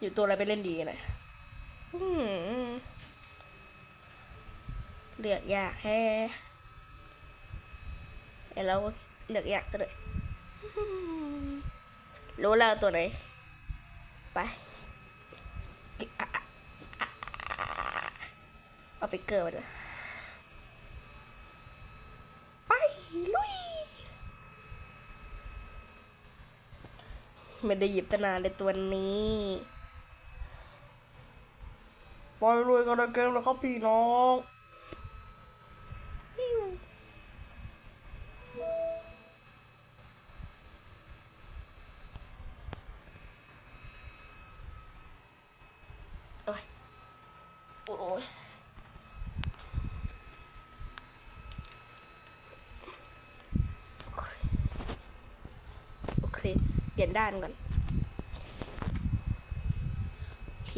อยู่ตัวอะไรไปเล่นดีหน่อยอืมเลือกยากแฮะไอ้เราก็เลือกยากซะเลยอืมรู้แล้วตัวไหน ไป เอาฟิกเกอร์มาด้วยไป ลุย ไม่ได้หยิบตนานเลยตัวนี้ ปล่อยรวยกันในเกมแล้วครับพี่น้องโอ้ยโอ้ยโอเค เปลี่ยนด้านก่อน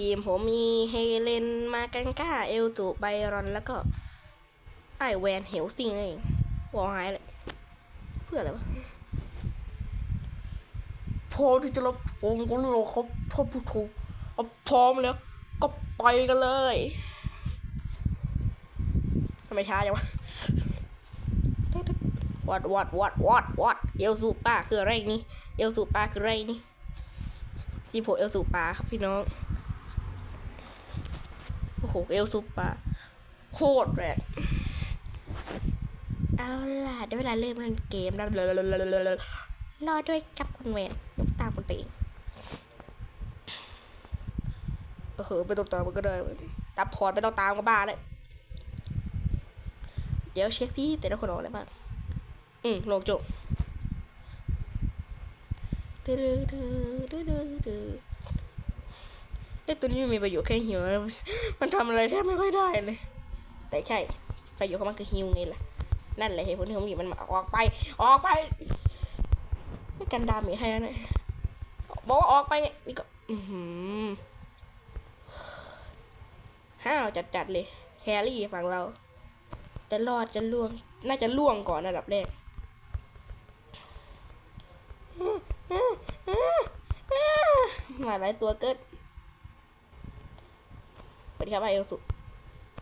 ทีมผมมีเฮเลน มากังก้า เอลจูไบรอน แล้วก็ ไอแวนเฮลซิงนั่นเองวอลหายเลย เพื่ออะไรวะพร้อมที่จะรับผมก็รู้แล้วครับท่านผู้ชมเอาพร้อมแล้ว ก็ไปกันเลยทำไมช้าจังวะวัดวัดวัดวัดวัดเอลซูป้าคืออะไรนี่ เอลซูป้าคืออะไรนี่จีโพเอลซูป้าครับพี่น้อง อ้โหเอลซูปาโคตรแรงเอาล่ะได้เวลาเริ่มเล่นเกมแล้วรอด้วยกับคุณเวนยกตามคุณไปเองเออไม่ต้องตามมันก็ได้เว้ยตามพอร์ตไม่ต้องตามก็บ้าเลยเดี๋ยวเช็คที่แต่ละคนออกอะไรบ้างอืมโลกจบดื้อดื้อดื้อดื้อดื้อ ไอ้ตัวนี้มันมีประโยชน์แค่หิวมันทำอะไรแทบไม่ค่อยได้เลย แต่ใช่ ประโยชน์ของมันคือฮิวไงล่ะ นั่นแหละเหตุผลที่ผมหยิบมันมาออกไป ออกไปไม่กันดามีให้แล้วนี่บอกว่าออกไปไงนี่ก็อือหือห้าวจัดๆเลยแฮร์รี่ฝั่งเรา จะรอดจะล่วง น่าจะล่วงก่อนอันดับแรกมาหลายตัวเกิด ดีครับไอเอลสุ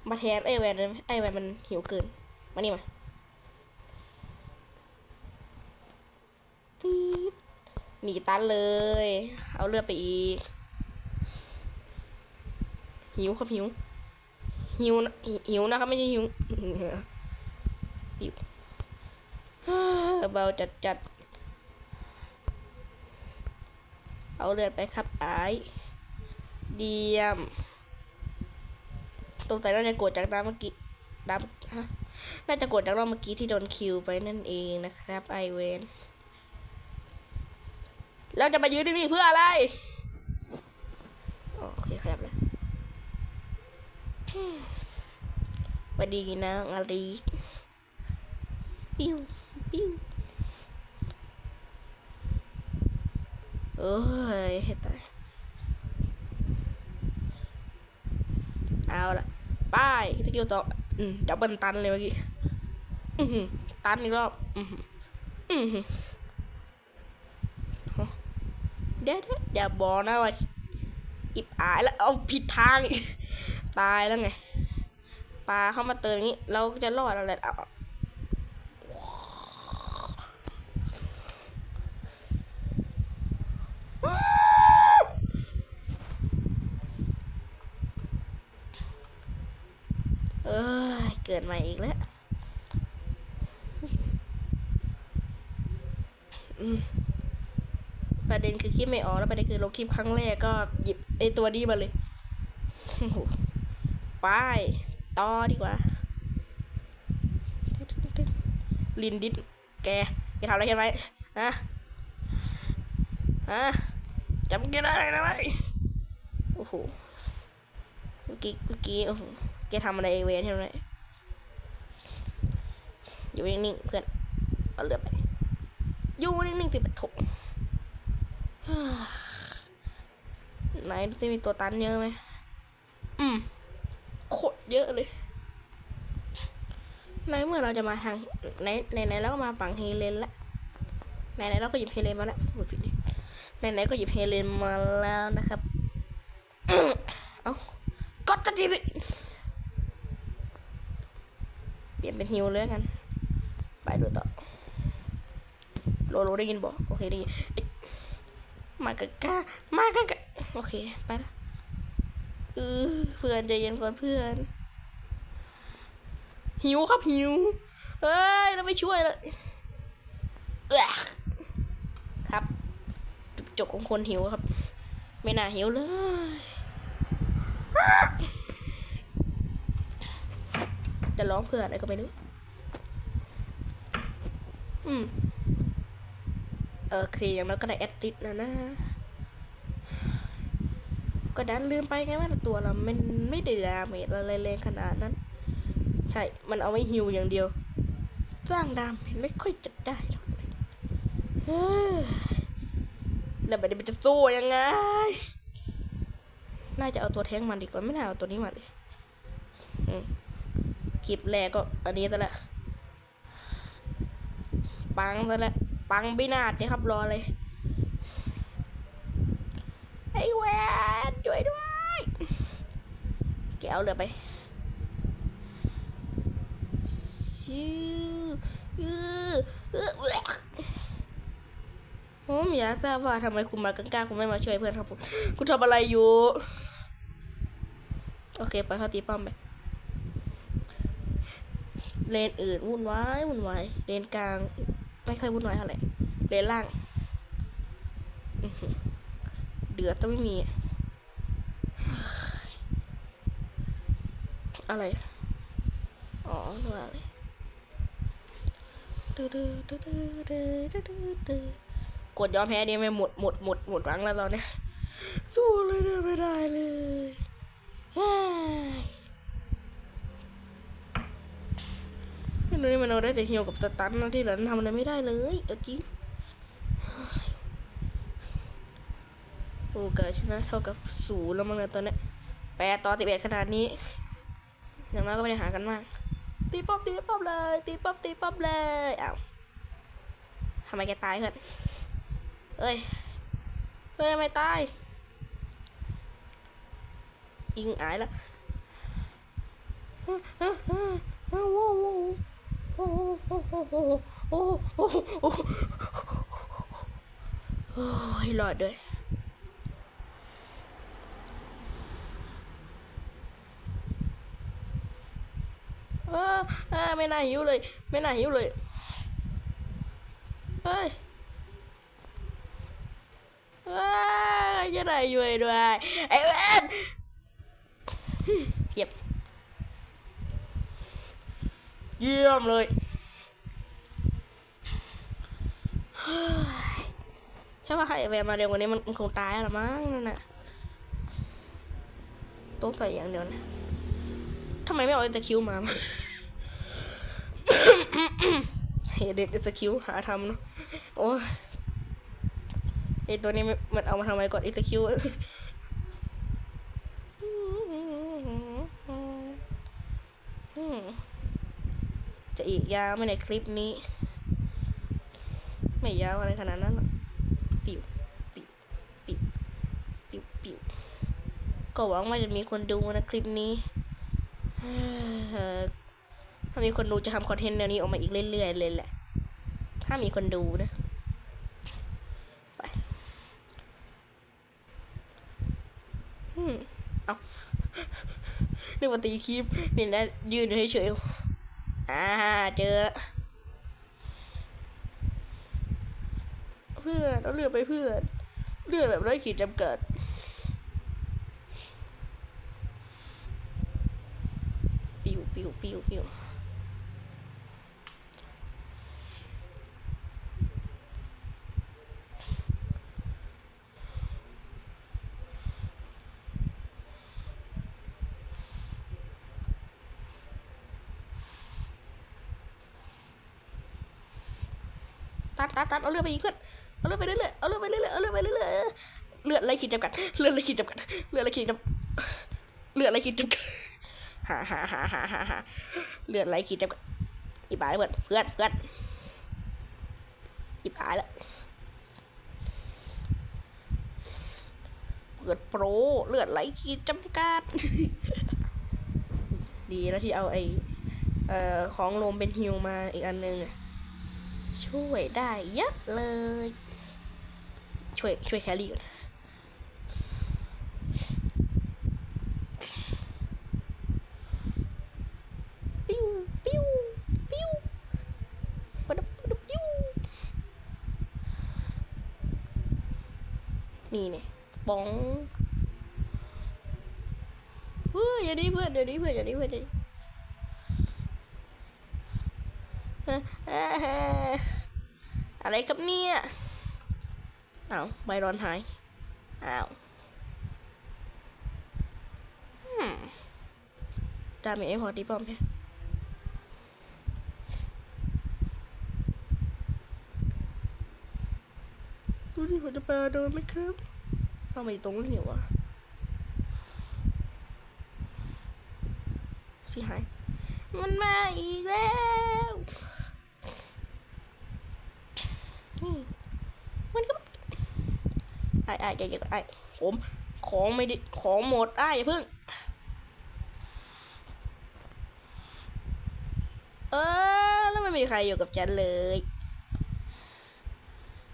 มาแทนไอแวนไอแวนมันหิวเกิน มานี่มาปี๊บมีตันเลย เอาเลือดไปอีก หิวครับหิว หิวนะหิวนะครับไม่ใช่หิวปิวเบาจัดจัดเอาเลือดไปครับไอเดียม ตรงแต่น่าจะกดจากน้ำเมื่อกี้น้ำฮะน่าจะโกดจากรอบเมื่อกี้ที่โดนคิวไปนั่นเองนะครับไอเวนเราจะมายืนที่นี่เพื่ออะไรอ๋อโอเคขยับเลยสวัสดีนะอาลีปิ้วปิ้วเอ้ยให้ตายเอาละ ป้ายสกิลต่ออืมดับเบิลตันเลยเมื่อกี้อือหือตันอีกรอบอือหืออือหือฮะเดี๋ยวเดี๋ยวอย่าบอกนะว่าอิบอายแล้วเอาผิดทางอีกตายแล้วไงปลาเข้ามาเติมอย่างนี้ เราจะรอดอะไรเอาเอ้ยเกิด ใหม่อีกแล้วประเด็นคือคลิปไม่ออกแล้วประเด็นคือลงคลิปครั้งแรกก็หยิบไอตัวนี้มาเลยโอ้โหไปต่อดีกว่า ลินดิสแก แกทำอะไรกันไหมฮะฮะจำแกได้นะไหมโอ้โหเมื่อกี้เมื่อกี้โอ้โหแกทำอะไรเวนใช่ไหม อยู่นิ่งๆเพื่อนเอาเรือไปอยู่นิ่งๆติดปะถกไหนดูสิมีตัวตันเยอะไหมอืมโคตรเยอะเลยในเมื่อเราจะมาทางในในไหนเราก็มาฝั่งเฮเลนละไหนไหนเราก็หยิบเฮเลนมาแล้วพูดผิดดิไหนไหนก็หยิบเฮเลนมาแล้วนะครับเอากดจะดีเลยเปลี่ยนเป็นฮิวเลยแล้วกัน ไปดูต่อโลโลได้ยินบอกโอเคได้ยินเอ๊ะมากันกามากันกะโอเคไปละเออเพื่อนใจเย็นก่อนเพื่อน หิวครับหิวเฮ้ยเราไม่ช่วยเลยเอ้อครับจุดจบของคนหิวครับ ไม่น่าหิวเลยจะร้องเพื่ออะไรก็ไม่รู้ อืมเออเคลียร์แล้วก็ได้แอดติดนะนะก็ดันลืมไปไงว่าตัวเรามันไม่ได้ดาเมจอะไรแรงขนาดนั้น ใช่ มันเอาไว้ฮิวอย่างเดียว สร้างดามไม่ค่อยจะได้เท่าไหร่เฮ้ยแล้วแบบนี้มันจะสู้ยังไง น่าจะเอาตัวแท้งมันดีกว่าไม่น่าเอาตัวนี้มาเลยอืมคลิปแรกก็อันนี้ซะและ ปังซะและปังบินาดเนี่ยครับรอเลยไอ้แวนช่วยด้วยแกเอาเรือไปชิวอืออืออื้อผมอยากทราบว่าทำไมคุณมากล้าๆคุณไม่มาช่วยเพื่อนครับผมคุณทำอะไรอยู่ โอเค ไปเข้าตีป้อมไปเลนอื่นวุ่นวายวุ่นวายเลนกลาง ไม่ค่อยวุ่นวายเท่าไหร่เลนล่างเดือดต้องไม่มี อะไร อ๋อนึกว่าอะไรตื้อตื้อตื้อตื้อตื้อตื้อตื้อกดยอมแพ้ดีไหมหมดหมดหมดหมดหวังแล้วตอนเนี้ยสู้เลยเดินไม่ได้เลย เฮ้ยไม่รู้นี่มันเอาได้แต่เหี่ยวกับสตันนะที่เหลือทำอะไรไม่ได้เลยเอาจริงโอ้เกิดชนะเท่ากับศูนย์แล้วมั้งเนี่ยตอนนี้แปดต่อสิบเอ็ดขนาดนี้ อย่างน้อยก็ไม่ได้หากันมาก ตีป๊อปตีป๊อปเลย ตีป๊อปตีป๊อปเลยอ้าวทำไมแกตายเพื่อนเอ้ยเฮ้ยทำไม่ตาย อิงอายละโอ้โหโอ้ โหโอ้โหโอ้โหโอ้โหโอ้โหโอ้ยหลอดด้วยเออเออไม่น่าหิวเลย ไม่น่าหิวเลยเฮ้ยเฮ้ยจะได้อยู่ด้วยไอ้เวนเจ็บ เยี่ยมเลยเฮ้ยแค่ว่าให้แวมาเร็วกว่านี้มันคงตายแล้วละมั้งนั่นน่ะต้องใส่อย่างเดียวนะทำไมไม่เอาไอ้ตะคิวมาเฮเด็ดสกิลหาทำเนาะโอ้ยไอตัวนี้มันมันเอามาทำไมก่อนไอตะคิว จะอีกยาวไหมในคลิปนี้ ไม่ยาวอะไรขนาดนั้นหรอกปิวปิวปิวปิวปิวก็หวังว่าจะมีคนดูนะคลิปนี้ถ้ามีคนดูจะทำคอนเทนต์แนวนี้ออกมาอีกเรื่อยๆเลยแหละ ถ้ามีคนดูนะไปอืมเอานึกว่าตีคลิปนี่นะยืนอยู่เฉยๆ เจอ เพื่อนเราเลือกไปเพื่อน เลือกแบบไร้ขีดจำกัดปิวปิวปิวปิว ตัดตัดตัดเอาเลือดไปอีกเพื่อนเอาเลือดไปเรื่อยๆเอาเลือดไปเรื่อยๆเอาเลือดไปเรื่อยๆเลือดอะไรขีดจำกัดเลือดอะไรขีดจำกัดเลือดอะไรขีดจำเลือดอะไรขีดจำกัดฮ่าฮ่าฮ่าฮ่าฮ่าฮ่าเลือดอะไรขีดจำกัดอีบายเพื่อนเพื่อนเพื่อนอีบายแล้วกิดโปรเลือดไหลขีดจำกัดดีแล้วที่เอาไอเอ่อของลมเป็นฮิวมาอีกอันหนึงอะ ช่วยได้เยอะเลย ช่วยช่วยแครี่ก่อนปิ้วปิ้วปิ้วปดปิ้วนี่เนี่ยบองเฮ้ยอย่าดีเพื่อนอย่าดีเพื่อนอย่าดีเพื่อน อะไรครับเนี่ยอ้าวใบรอนหายอ้าวดาเมจไม่พอดีป้อมใช่ดูดิหัวจะปลาโดนไหมครับเอามาอยู่ตรงนี้วะสิหาย มันมาอีกแล้วนี่มันก็ ไอ้ไอ้ใจเย็นก่อนไอ้ผมของไม่ด้ของหมดไอ้อย่าเพิ่ง เออแล้วไม่มีใครอยู่กับฉันเลย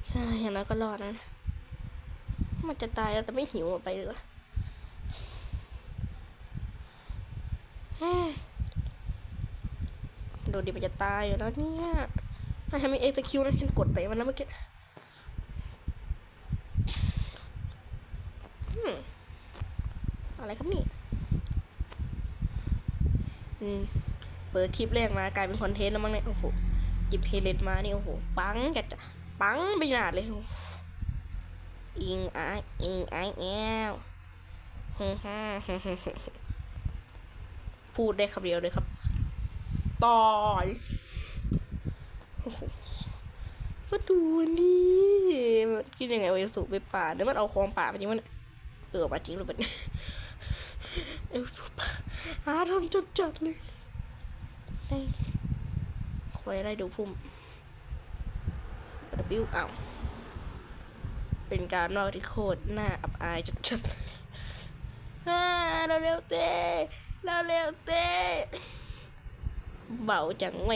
ใช่อย่างน้อยก็รอดนะ มันจะตายแล้วแต่ไม่หิวไปเลยดูดิมันจะตายอยู่แล้วเนี่ยถ้าฉันมีเอ็กซ์คิวนะฉันกดไปมันแล้วเมื่อกี้ อะไรครับนี่อืมเปิดคลิปแรกมากลายเป็นคอนเทนต์แล้วมั้งเนี่ยโอ้โหหยิบเพลเลตมานี่โอ้โห ปังจัดจ้ะปังไปหนาดเลยอิงไออิงไอแอวฮึ่มฮึ่มฮึ่มฮึ่มฮึ่มพูดได้คำเดียวเลยครับ ตอยก็ดูนี่มันคิดยังไงวะสูบไปป่าเดี๋ยวมันเอาของป่าไปจริงมันย เออมาจริงหรือเปล่าเนี่ยเอลสูบป่าหาทำจัดๆเลยได้คอยไล่ดูพุ่ม W อ้าวเป็นการนอกที่โคตรน่าอับอายจัดๆฮ่าเราเร็วๆเต้เราเร็วๆเต้เบาจังแหว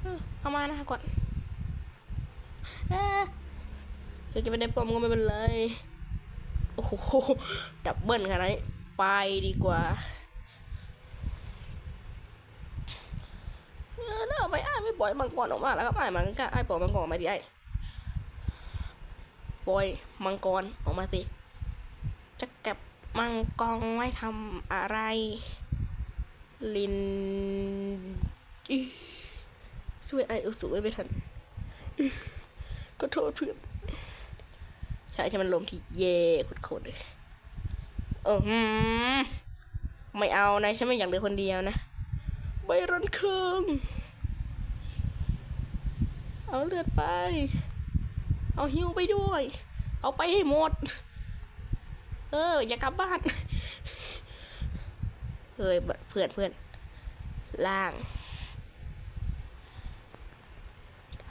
เอ้อเอามานะก่อน เอ้อคือจะไม่ได้ปอมก็ไม่เป็นไร โอ้โห ดับเบิลขนาดนี้ไปดีกว่าเออแล้วไปอ้ายไม่ปล่อยมังกรออกมาแล้วก็อ้มังกรอ้ายปล่อยมังกรออกมาดิไอ้ปล่อยมังกรออกมาสิ จะเก็บมังกรไว้ทำอะไร ลินช่วยไอ้อุสุไว้ไม่ทันก็โทษเพื่อน ช่ใช่มันลมที่เย่โคตรๆเลยเออหืมไม่เอานะฉันไม่อยากเหลือคนเดียวนะใบรันเคิงเอาเลือดไป เอาหิวไปด้วย เอาไปให้หมด เออ อย่ากลับบ้านเฮ้ยเพื่อนเพื่อนล่าง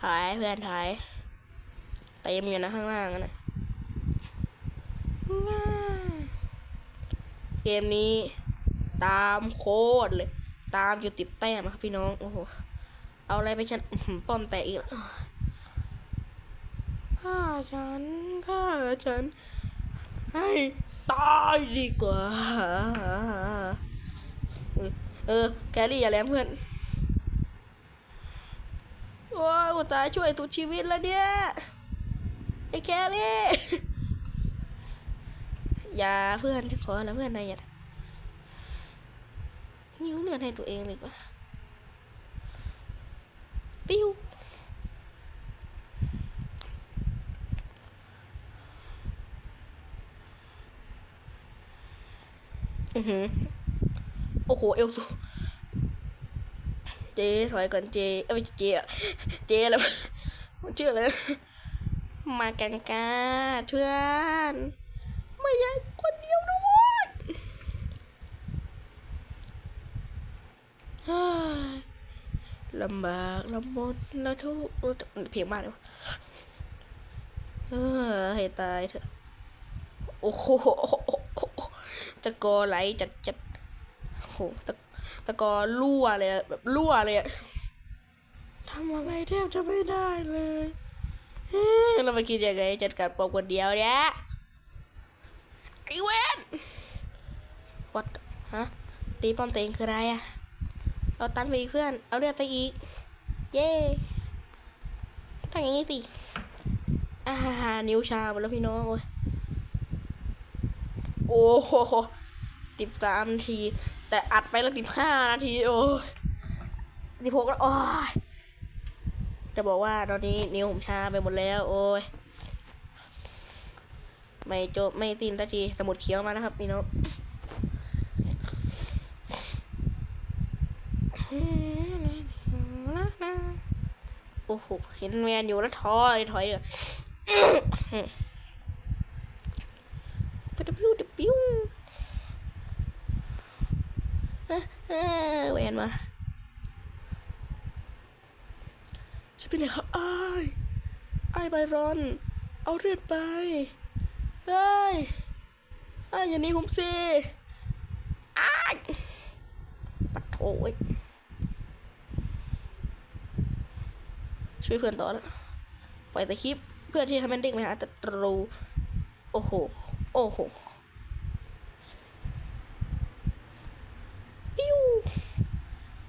ถอยเพื่อนถอยเต็มอยู่นะข้างล่างอะนะง่า เกมนี้ ตามโคตรเลย ตามอยู่ติดแต้มครับพี่น้อง โอ้โห เอาอะไรไปฉันป้อมแตกอีกแล้วฆ่าฉันฆ่าฉัน ให้ตายดีกว่า เออแกรี่อย่าแหลมเพื่อนโอ้ยอุตาห์ช่วยตุชีวิตแล้วเนี่ย ไอ้แครี่ อย่าเพื่อนขอแล้วเพื่อนนายอย่านิ้วเลือดให้ตัวเองเลยกว่าปิ้วอือหือโอ้โห เอลซูเจถอยก่อนเจ เอ้ยเจอะเจแล้วมันชื่ออะไรมากันกาเพื่อน ยากคนเดียวนะเว้ยลำบากลำบนละทุกข์เพลงมากเลยวะเออให้ตายเถอะ โอ้โหตะกอไหลจัดจัดโอ้โหตะตะกอรั่วเลยแบบรั่วเลยอะทำอะไรแทบจะไม่ได้เลยเอ๊ะเราไปคิดยังไงจัดการปอบคนเดียวเนี่ย ไอ้เวนวัดฮะ ตีป้อมตัวเองคืออะไรอะเอาตันไปอีกเพื่อน เอาเลือดไปอีก เย้ต้องอย่างนี้สิอ่านิ้วชาหมดแล้วพี่น้องโอ้ยโอ้โหสิบสามนาที แต่อัดไปแล้วสิบห้านาที โอ้ยสิบหกแล้ว โอ้ยจะบอกว่าตอนนี้นิ้วผมชาไปหมดแล้ว โอ้ย ไม่จบไม่ตินสักทีสมุดเขียวมานะครับพี่น้องโอ้โหเห็นแมนอยู่แล้วถอยถอยเลยกระปิ้วกระปิ้วเออเอ้อแหวนมาจะเป็นไงครับอ้ายอ้ายใบรอน เอาเลือดไป เฮ้ยอ้ยอย่าหนี้ผมสิอ้ายปัดโถยช่วยเพื่อนต่อแล้วปล่อยแต่คลิปเพื่อที่ให้มันเด้งไปหาแต่ตรูโอ้โห โอ้โห ปิ้ว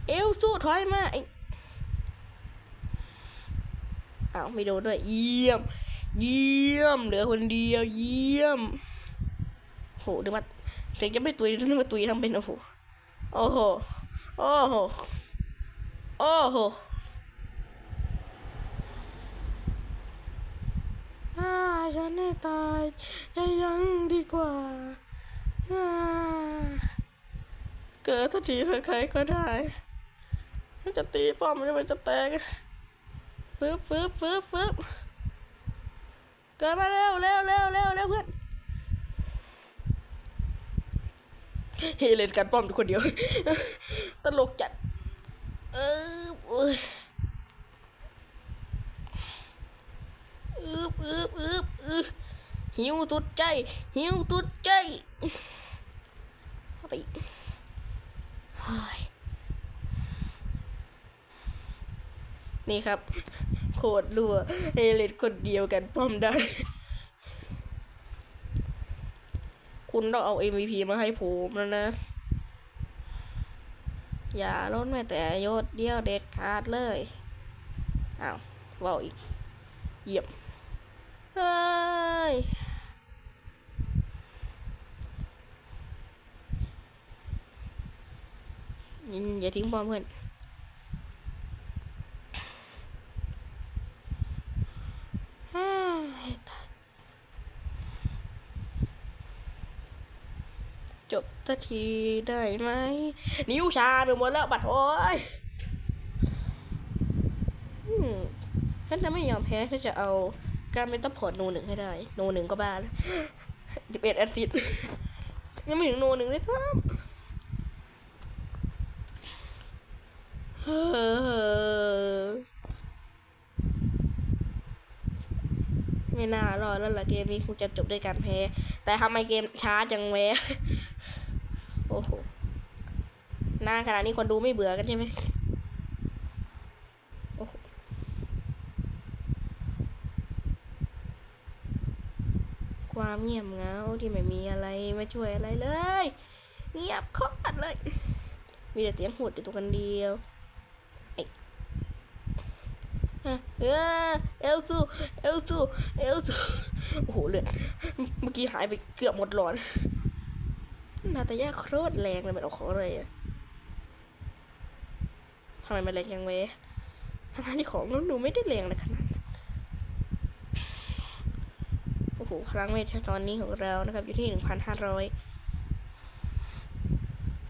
เอวสู้ถอยมาไอ้อ้าวไม่โดนด้วย เยี่ยม เยี่ยม เหลือคนเดียว เยี่ยม โหนึกว่าเสียงจะไม่ตุยนึกว่าตุยทำเป็นโอ้โห โอ้โห โอ้โห โอ้โหอ่าฉันให้ตายจะยังดีกว่าอ่าเกิดทันทีเธอใครก็ได้จะตีป้อมมันมันจะแตกฟึบฟึบฟึบฟึบ เกิดมาเร็วเร็วเร็วเร็วเร็วเพื่อนเฮเลนกันป้อมทุกคนเดียว ตลกจัด เออโอ้ยอึบอึบอึบอึบหิวสุดใจ หิวสุดใจเอาไปอีกเฮ้ย นี่ครับ โคตรรัวเอเลดคนเดียวกันป้อมได้ คุณต้องเอา MVP มาให้ผมแล้วนะ อย่าลดแม้แต่ยศเดียวเด็ดขาดเลยอ้าวเว่าอีกเยี่ยมเฮ้ยอย่าทิ้งบอลเพื่อนเฮ้ยตาย จบสักทีได้ไหม นิ้วชาไปหมดแล้วบัดโอ้ยฉันจะไม่ยอมแพ้ฉันจะเอาการเป็นซัพพอร์ตโนหนึ่งให้ได้ โนหนึ่งก็บ้าแล้วสิบเอ็ดแอซิดยังไม่ถึงโนหนึ่งเลยครับเฮ้อ ไม่น่ารอดแล้วล่ะเกมนี้คงจะจบด้วยการแพ้ แต่ทำไมเกมช้าจังแวะโอ้โหนานขนาดนี้คนดูไม่เบื่อกันใช่ไหมความเงียบเงาที่ไม่มีอะไรมาช่วยอะไรเลย เงียบคตรเลย มีแต่เสียงหดอยู่ตัวคนเดียว เออเอลซูเอลซูเอลซูโอ้โหเลือดเมื่อกี้หายไปเกือบหมดหลอดนาตาย่าโคตรแรงเลยมันออกของอะไรอะทำไมมันแรงยังเวทั้งๆที่ของมันดูไม่ได้แรงเลยขนาดนั้นโอ้โหพลังเวทตอนนี้ของเรานะครับ อยู่ที่หนึ่งพันห้าร้อย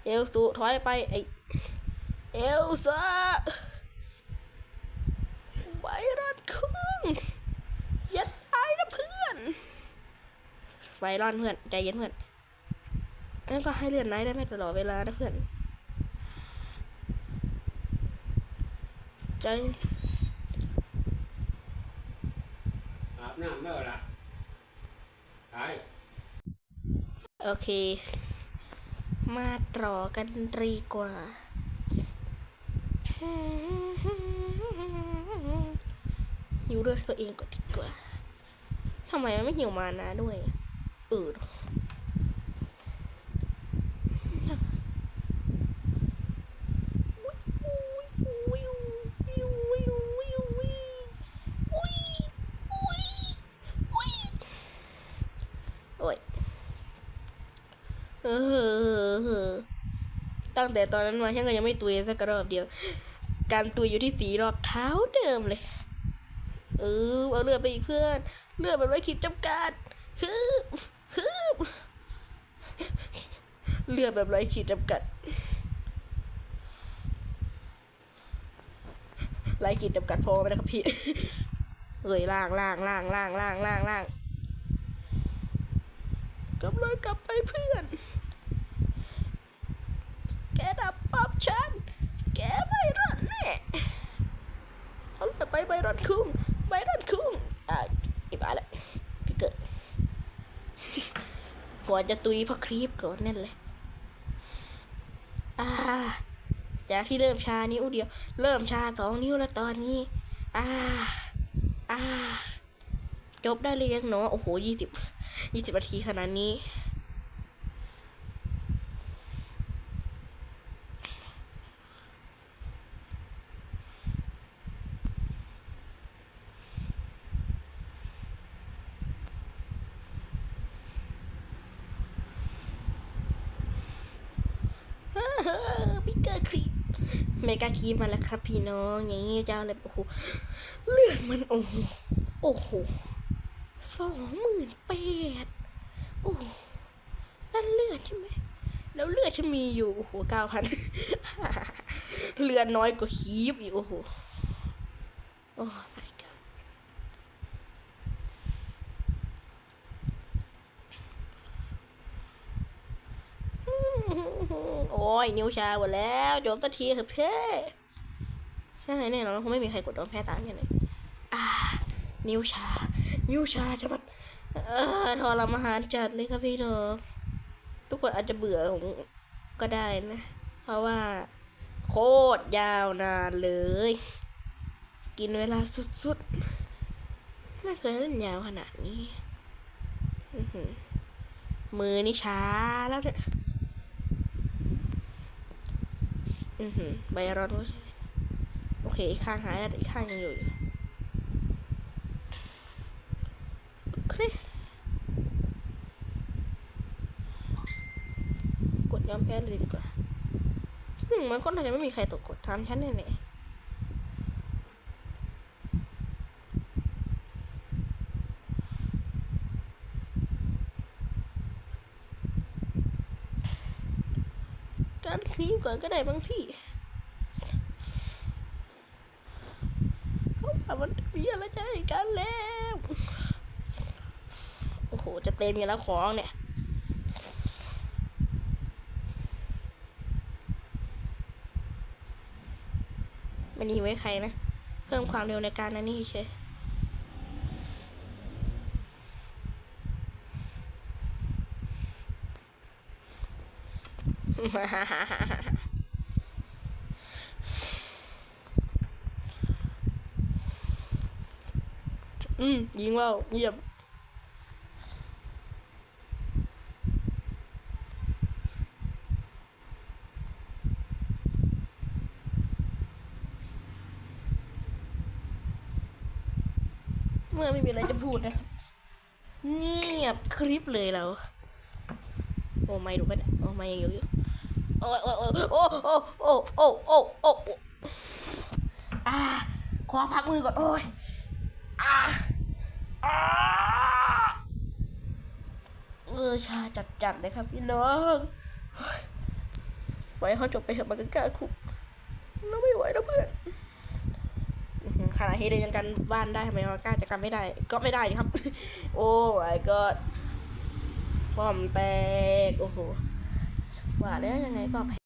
เอลซูถอยไปไอเอลซ่า วรัสคุงอย่าตายนะเพื่อน ไวรอนเพื่อน ใจเย็นเพื่อนนั่นก็ให้เลื่อนไนท์ได้ไม่ตลอดเวลานะเพื่อน ใจครับน้ำเมื่อละใช่โอเค มาต่อกันดีกว่า หิวด้วยตัวเองก่อนดีกว่าทำไมมันไม่หิวมานะด้วยออโอ้ยเออตั้งแต่ตอนนั้นมาฉันก็ยังไม่ตุยสักรอบเดียว การตุยอยู่ที่สีรอบเท้าเดิมเลย เออเอาเลือดไปอีกเพื่อน เลือดแบบไร้ขีดจำกัดฮึบฮึบเลือดแบบไร้ขีดจำกัดไร้ขีดจำกัดพอไหมนะครับพี่เอ้ยล่างล่างล่างล่างล่างล่างล่างกำลังกลับไปเพื่อน แกดับป๊อบฉัน แกไม่รอดแน่เขาเลยไปไบรอนคุ้ง ไบรอนคุ้งอ่าอีบ้าละพี่เกิดหัวจะตุยเพราะครีปก่อนนั่นเลยอ่าจากที่เริ่มชานิ้วเดียว เริ่มชาสองนิ้วแล้วตอนนี้ อ่า อ่า จบได้เลยยังเนาะโอ้โหยี่สิบยี่สิบนาทีขนาดนี้ บิ๊กเกอร์ครีม เมกาคีมมาแล้วครับพี่น้องอย่างนี้เจ้าเลยโอ้โหเลือดมันโอ้โหโอ้โหสองหมื่นแปดโอ้โหนั่นเลือดใช่ไหมแล้วเลือดฉันมีอยู่โอ้โหเก้าพันเลือดน้อยกว่าคีบอีกโอ้โหโอ้ my god โอ้ย นิ้วชาหมดแล้วจบสัทีเถอะเพ่ใช่แน่นอนคงไม่มีใครกดโดนแพ้ตามกันเลยอ่า นิ้วชา นิ้วชาจะมันเออทรมานจัดเลยครับพี่น้องทุกคนอาจจะเบื่อผมก็ได้นะ เพราะว่า โคตรยาวนานเลย กินเวลาสุดๆ ไม่เคยเล่นยาวขนาดนี้ มือนี่ช้าแล้วเนี่ย อือหือใบรอนก็ใช่โอเค อีกข้างหายแล้วแต่อีกข้างยังอยู่อยู่โอเคกดยอมแพ้เลยดีกว่าซึ่งมันคนไทยไม่มีใครตกกดทำฉันแน่ๆ การคลีมก่อนก็ได้บางพี่เขาว่ามันมีอะไรจะให้กันแล้ว โอ้โห จะเต็มกันแล้วของเนี่ยมันดีไว้ใครนะ เพิ่มความเร็วในการนั่นนี่เชย อืมยิงว่าวเยี่ยมเมื่อไม่มีอะไรจะพูดนะครับเงียบคลิปเลยเรา โอ้ไม่ดูกันโอ้ไม่ยังอยู่ โอ้ยโอ้ยโอ้ยโอ้โอ้โอ้โอ้โอ้โอ้โอ้อ่าขอพักมือก่อนโอ้ยอ่าอ่าเออชาจัดจัดๆเลยครับพี่น้องไว้เขาจบไปเถอะมันก็กล้าคุกเราไม่ไหวแล้วเพื่อนขนาดเฮเดยังกันบ้านได้ทำไมวากล้าจะกันไม่ได้ ก็ไม่ได้ครับ โอ้ my god ป้อมแตก โอ้โห ว่าแล้วยังไงก็แพ้